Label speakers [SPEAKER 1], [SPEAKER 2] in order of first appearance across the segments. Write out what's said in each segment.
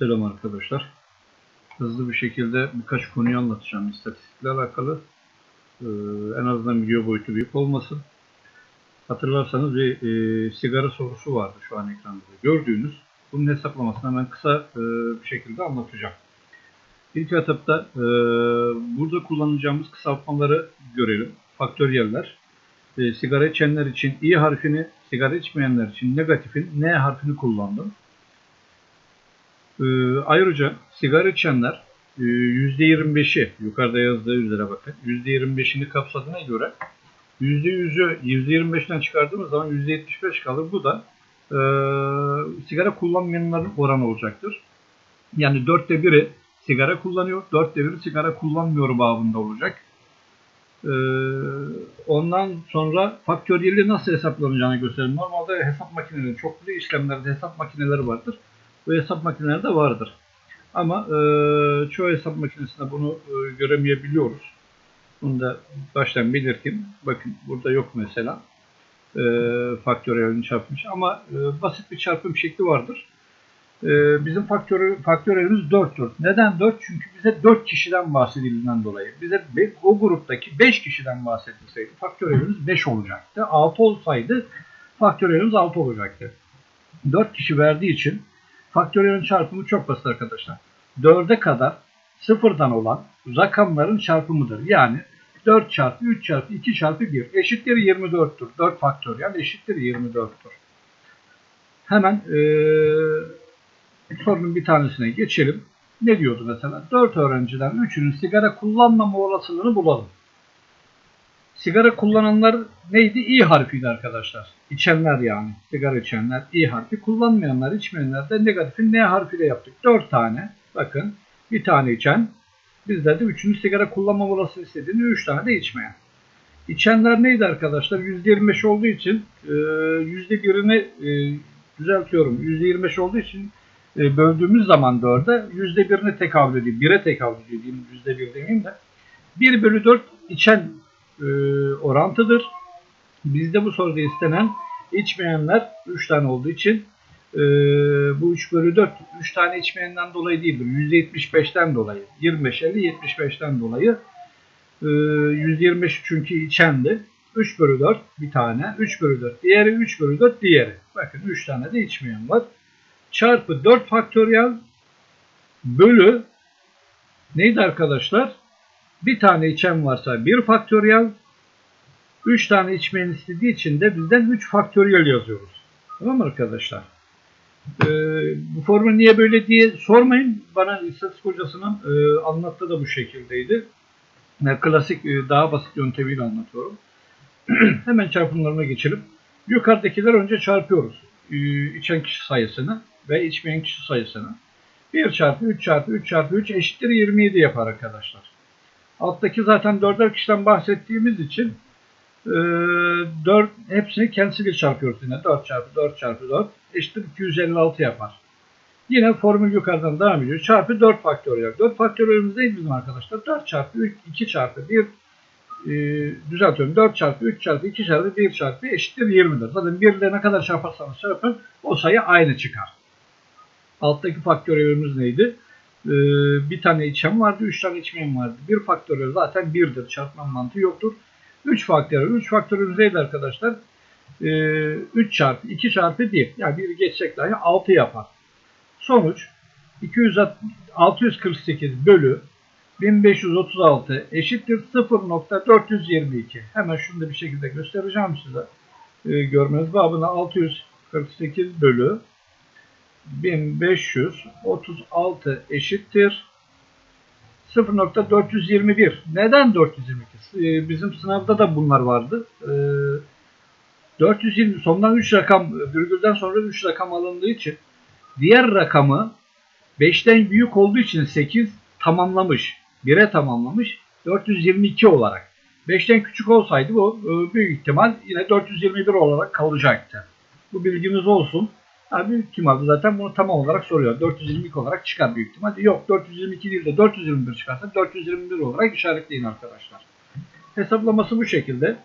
[SPEAKER 1] Selam arkadaşlar. Hızlı bir şekilde birkaç konuyu anlatacağım istatistikle alakalı. Ee, en azından video boyutu büyük olmasın. Hatırlarsanız bir e, sigara sorusu vardı şu an ekranda gördüğünüz. Bunun hesaplamasını hemen kısa e, bir şekilde anlatacağım. İlk etapta e, burada kullanacağımız kısaltmaları görelim. Faktöriyeller. E, sigara içenler için i harfini, sigara içmeyenler için negatifin n harfini kullandım. Ee, ayrıca sigara içenler e, %25'i yukarıda yazdığı üzere bakın %25'ini kapsadığına göre %100'ü %25'ten çıkardığımız zaman %75 kalır. Bu da e, sigara kullanmayanların oranı olacaktır. Yani dörtte biri sigara kullanıyor, dörtte biri sigara kullanmıyor babında olacak. Ee, ondan sonra faktöriyeli nasıl hesaplanacağını gösterelim. Normalde hesap makineleri, çoklu işlemlerde hesap makineleri vardır. Bu hesap makineleri de vardır. Ama e, çoğu hesap makinesinde bunu e, göremeyebiliyoruz. Bunu da baştan belirteyim. Bakın burada yok mesela. E, faktöriyelini çarpmış. Ama e, basit bir çarpım şekli vardır. E, bizim faktörü, faktöriyelimiz 4'tür. Neden 4? Çünkü bize 4 kişiden bahsedildiğinden dolayı. Bize o gruptaki 5 kişiden bahsedilseydi faktöriyelimiz 5 olacaktı. 6 olsaydı faktöriyelimiz 6 olacaktı. 4 kişi verdiği için faktöriyelin çarpımı çok basit arkadaşlar. 4'e kadar sıfırdan olan rakamların çarpımıdır. Yani 4 çarpı 3 çarpı 2 çarpı 1 eşittir 24'tür. 4 faktöriyel eşittir 24'tür. Hemen ee, sorunun bir tanesine geçelim. Ne diyordu mesela? 4 öğrenciden 3'ünün sigara kullanmama olasılığını bulalım. Sigara kullananlar neydi? İ harfiydi arkadaşlar. İçenler yani. Sigara içenler İ harfi. Kullanmayanlar, içmeyenler de negatifin N harfiyle yaptık. 4 tane. Bakın. Bir tane içen. Bizde de üçüncü sigara kullanma molası istediğini 3 tane de içmeyen. İçenler neydi arkadaşlar? %25 olduğu için %1'ini e, düzeltiyorum. %25 olduğu için e, böldüğümüz zaman 4'e %1'ine tekabül ediyor. 1'e tekabül ediyor diyeyim. %1 demeyeyim de. 1 bölü 4 içen e, orantıdır. Bizde bu soruda istenen içmeyenler 3 tane olduğu için e, bu 3 bölü 4 3 tane içmeyenden dolayı değildir. %75'ten dolayı. 25 50 75'ten dolayı e, %25 çünkü içendi. 3 bölü 4 bir tane. 3 bölü 4 diğeri. 3 bölü 4 diğeri. Bakın 3 tane de içmeyen var. Çarpı 4 faktöriyel bölü neydi arkadaşlar? Bir tane içen varsa 1 faktöriyel 3 tane içmeyen istediği için de bizden 3 faktöriyel yazıyoruz. Tamam mı arkadaşlar? Ee, bu formül niye böyle diye sormayın. Bana istatistik hocasının e, anlattığı da bu şekildeydi. Yani klasik e, daha basit yöntemiyle anlatıyorum. Hemen çarpımlarına geçelim. Yukarıdakiler önce çarpıyoruz. Ee, içen kişi sayısını ve içmeyen kişi sayısını. 1 çarpı 3 çarpı 3 çarpı 3 eşittir 27 yapar arkadaşlar. Alttaki zaten 4'er kişiden bahsettiğimiz için e, 4 hepsini kendisiyle çarpıyoruz yine. 4 çarpı 4 çarpı 4 eşittir 256 yapar. Yine formül yukarıdan devam ediyor. Çarpı 4 faktöriyel. 4 faktöriyelimiz neydi bizim arkadaşlar? 4 çarpı 3, 2 çarpı 1 e, düzeltiyorum. 4 çarpı 3 çarpı 2 çarpı 1 çarpı eşittir 20'dir. Zaten 1 ile ne kadar çarparsanız çarpın o sayı aynı çıkar. Alttaki faktöriyelimiz neydi? Ee, bir tane içen vardı, 3 tane içmeyen vardı. Bir faktöriyel zaten 1'dir. Çarpma mantığı yoktur. 3 faktöriyel. 3 faktöriyel neydi arkadaşlar? Ee, 3 çarpı 2 çarpı 1. Yani 1 geçsek dahi 6 yapar. Sonuç 200, 648 bölü 1536 eşittir 0.422. Hemen şunu da bir şekilde göstereceğim size. Ee, görmeniz babına 648 bölü 1536 eşittir 0.421. Neden 422? Bizim sınavda da bunlar vardı. 420 sondan 3 rakam virgülden sonra 3 rakam alındığı için diğer rakamı 5'ten büyük olduğu için 8 tamamlamış. 1'e tamamlamış. 422 olarak. 5'ten küçük olsaydı bu büyük ihtimal yine 421 olarak kalacaktı. Bu bilginiz olsun. Yani büyük ihtimalle zaten bunu tamam olarak soruyor. 422 olarak çıkar büyük ihtimal. Yok 422 değil de 421 çıkarsa 421 olarak işaretleyin arkadaşlar. Hesaplaması bu şekilde.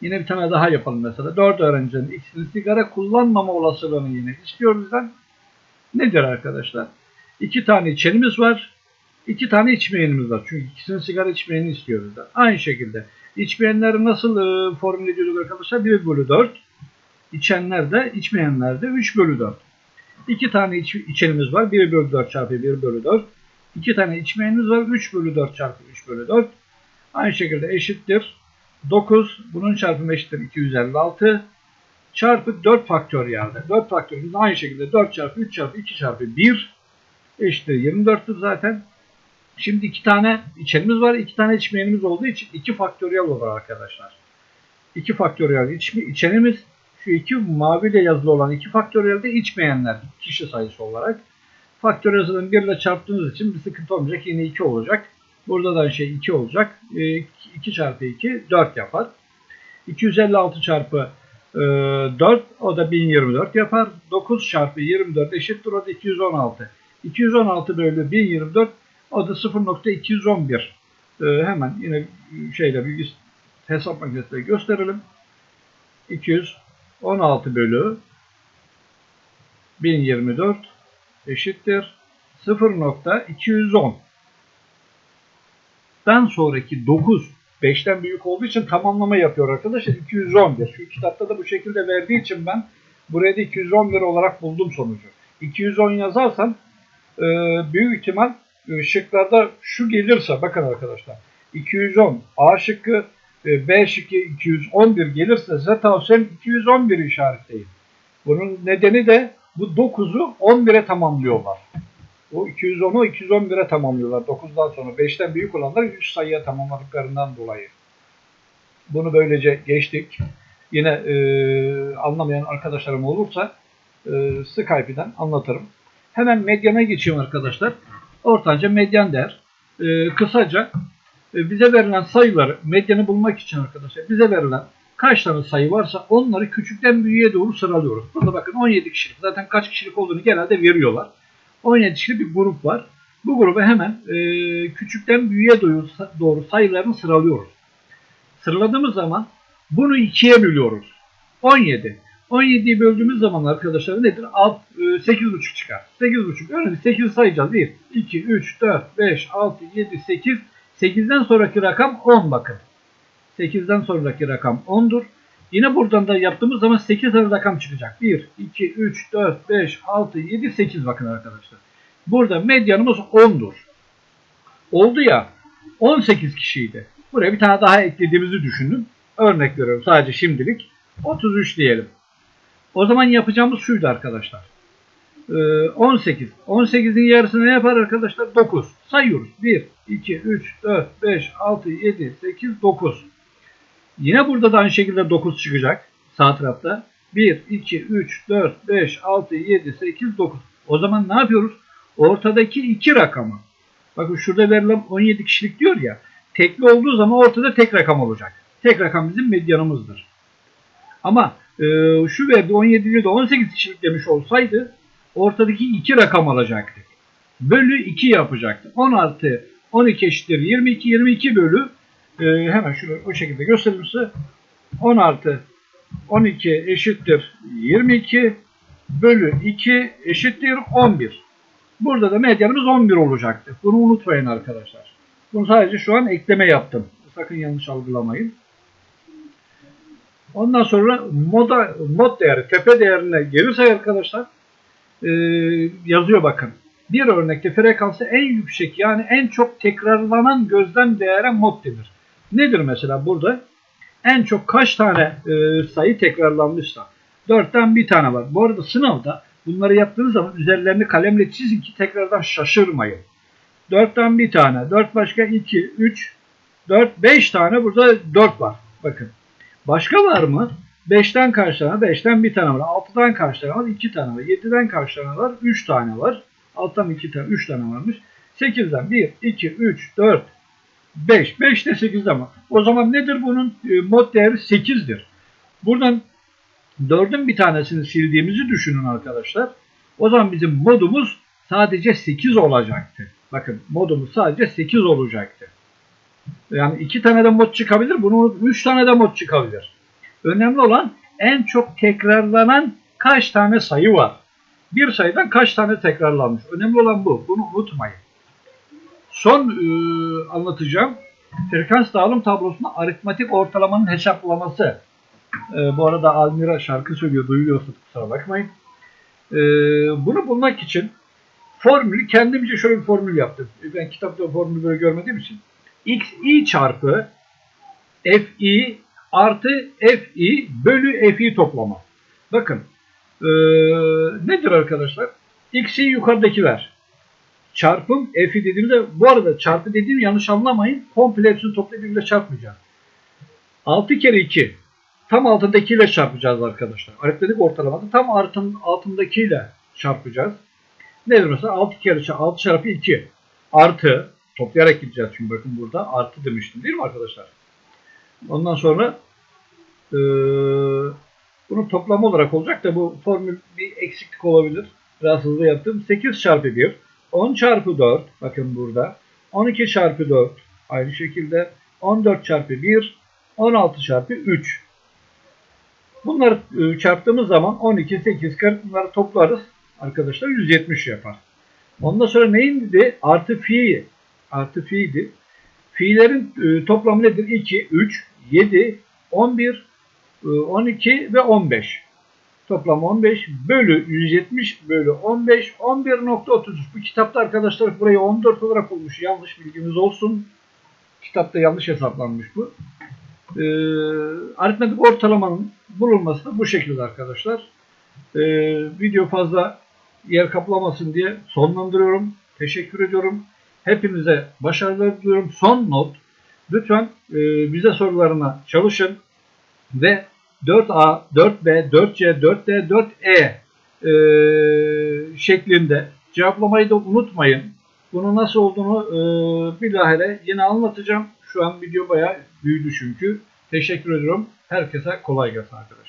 [SPEAKER 1] Yine bir tane daha yapalım mesela. 4 öğrencinin ikisinin sigara kullanmama olasılığını yine istiyoruz bizden. Nedir arkadaşlar? İki tane içenimiz var. iki tane içmeyenimiz var. Çünkü ikisinin sigara içmeyeni istiyoruz da. Aynı şekilde. İçmeyenleri nasıl e, formüle ediyorduk arkadaşlar? 1 bölü 4. İçenler de içmeyenler de 3 bölü 4. İki tane iç, içenimiz var. 1 bölü 4 çarpı 1 bölü 4. İki tane içmeyenimiz var. 3 bölü 4 çarpı 3 bölü 4. Aynı şekilde eşittir. 9. Bunun çarpımı eşittir 256. Çarpı 4 faktöriyelde. 4 faktöriyelde aynı şekilde 4 çarpı 3 çarpı 2 çarpı 1 eşittir 24'tür zaten. Şimdi iki tane içenimiz var. iki tane içmeyenimiz olduğu için 2 faktöriyel olur arkadaşlar. 2 faktöriyel içme, içenimiz şu iki maviyle yazılı olan 2 faktöriyel de içmeyenler kişi sayısı olarak. Faktöriyelden 1 ile çarptığınız için bir sıkıntı olmayacak. Yine 2 olacak. Burada da şey 2 olacak. 2 çarpı 2 4 yapar. 256 çarpı 4 o da 1024 yapar. 9 çarpı 24 eşittir o da 216. 216 bölü 1024 o da 0.211. Ee, hemen yine şeyle bir hesap makinesiyle gösterelim. 216 bölü 1024 eşittir 0.210. Dan sonraki 9 5'ten büyük olduğu için tamamlama yapıyor arkadaşlar. 211. Şu kitapta da bu şekilde verdiği için ben buraya da 211 olarak buldum sonucu. 210 yazarsam e, büyük ihtimal e, şıklarda şu gelirse bakın arkadaşlar 210 A şıkkı B şıkkı 211 gelirse size tavsiyem 211 işaretleyin. Bunun nedeni de bu 9'u 11'e tamamlıyorlar. O 210'u 211'e tamamlıyorlar. 9'dan sonra 5'ten büyük olanlar 3 sayıya tamamladıklarından dolayı. Bunu böylece geçtik. Yine e, anlamayan arkadaşlarım olursa e, Skype'den anlatırım. Hemen medyana geçeyim arkadaşlar. Ortanca medyan der. E, kısaca bize verilen sayıları medyanı bulmak için arkadaşlar bize verilen kaç tane sayı varsa onları küçükten büyüğe doğru sıralıyoruz. Burada bakın 17 kişilik. Zaten kaç kişilik olduğunu genelde veriyorlar. 17 kişilik bir grup var. Bu gruba hemen e, küçükten büyüğe doğru, sayılarını sıralıyoruz. Sıraladığımız zaman bunu ikiye bölüyoruz. 17. 17'yi böldüğümüz zaman arkadaşlar nedir? Alt, e, 8,5 çıkar. 8,5. Örneğin 8 sayacağız. 1, 2, 3, 4, 5, 6, 7, 8. 8'den sonraki rakam 10 bakın. 8'den sonraki rakam 10'dur. Yine buradan da yaptığımız zaman 8 tane rakam çıkacak. 1, 2, 3, 4, 5, 6, 7, 8 bakın arkadaşlar. Burada medyanımız 10'dur. Oldu ya 18 kişiydi. Buraya bir tane daha eklediğimizi düşündüm. Örnek veriyorum sadece şimdilik. 33 diyelim. O zaman yapacağımız şuydu arkadaşlar. 18. 18'in yarısı ne yapar arkadaşlar? 9. Sayıyoruz. 1, 2, 3, 4, 5, 6, 7, 8, 9. Yine burada da aynı şekilde 9 çıkacak. Sağ tarafta. 1, 2, 3, 4, 5, 6, 7, 8, 9. O zaman ne yapıyoruz? Ortadaki iki rakamı. Bakın şurada verilen 17 kişilik diyor ya. Tekli olduğu zaman ortada tek rakam olacak. Tek rakam bizim medyanımızdır. Ama e, şu verdi 17'li de 18 kişilik demiş olsaydı ortadaki iki rakam alacaktık. Bölü 2 yapacaktı. 10 artı 12 eşittir 22. 22 bölü e, hemen şunu o şekilde göstereyim size. 10 artı 12 eşittir 22 bölü 2 eşittir 11. Burada da medyanımız 11 olacaktı. Bunu unutmayın arkadaşlar. Bunu sadece şu an ekleme yaptım. Sakın yanlış algılamayın. Ondan sonra moda, mod değeri, tepe değerine gelirse arkadaşlar e, yazıyor bakın. Bir örnekte frekansı en yüksek yani en çok tekrarlanan gözlem değere mod denir. Nedir mesela burada? En çok kaç tane e, sayı tekrarlanmışsa. 4'ten bir tane var. Bu arada sınavda bunları yaptığınız zaman üzerlerini kalemle çizin ki tekrardan şaşırmayın. 4'ten bir tane. 4 başka 2, 3, 4, 5 tane burada 4 var. Bakın. Başka var mı? 5'ten kaç tane? 5'ten bir tane var. 6'dan kaç tane var? 2 tane var. 7'den kaç var? 3 tane var. 6'dan 2 tane, 3 tane varmış. 8'den 1, 2, 3, 4, 5. 5 de 8'den var. O zaman nedir bunun e, mod değeri? 8'dir. Buradan 4'ün bir tanesini sildiğimizi düşünün arkadaşlar. O zaman bizim modumuz sadece 8 olacaktı. Bakın modumuz sadece 8 olacaktı. Yani 2 tane de mod çıkabilir. Bunu 3 tane de mod çıkabilir. Önemli olan en çok tekrarlanan kaç tane sayı var. bir sayıdan kaç tane tekrarlanmış? Önemli olan bu. Bunu unutmayın. Son e, anlatacağım frekans dağılım tablosunda aritmatik ortalamanın hesaplaması. E, bu arada Almira şarkı söylüyor. Duyuluyorsa kusura bakmayın. E, bunu bulmak için formülü kendimce şöyle bir formül yaptım. Ben kitapta formülü böyle görmediğim için. X i çarpı fi artı fi bölü fi toplama. Bakın e, nedir arkadaşlar? X'i yukarıdakiler. Çarpım fi dediğimde bu arada çarpı dediğim yanlış anlamayın. Komple hepsini toplayıp birbirine çarpmayacağız. 6 kere 2 tam altındakiyle çarpacağız arkadaşlar. Aritmetik ortalamada tam altın, altındakiyle çarpacağız. Nedir mesela? 6 kere 6 çarpı 2 artı toplayarak gideceğiz çünkü bakın burada artı demiştim değil mi arkadaşlar? Ondan sonra e, bunun toplamı olarak olacak da bu formül bir eksiklik olabilir. Biraz hızlı yaptım. 8 çarpı 1 10 çarpı 4 bakın burada 12 çarpı 4 aynı şekilde 14 çarpı 1 16 çarpı 3 bunları e, çarptığımız zaman 12 8 40 bunları toplarız arkadaşlar 170 yapar. Ondan sonra neydi? Artı fi artı fi'ydi. Fi'lerin e, toplamı nedir? 2, 3, 7, 11, e, 12 ve 15. Toplam 15 bölü 170 bölü 15 11.33. Bu kitapta arkadaşlar burayı 14 olarak olmuş. Yanlış bilginiz olsun. Kitapta yanlış hesaplanmış bu. Ee, aritmetik ortalamanın bulunması da bu şekilde arkadaşlar. Ee, video fazla yer kaplamasın diye sonlandırıyorum. Teşekkür ediyorum. Hepinize başarılar diliyorum. Son not. Lütfen e, bize sorularına çalışın ve 4A, 4B, 4C, 4D, 4E e, şeklinde cevaplamayı da unutmayın. Bunun nasıl olduğunu e, bilahare yine anlatacağım. Şu an video bayağı büyüdü çünkü. Teşekkür ediyorum. Herkese kolay gelsin arkadaşlar.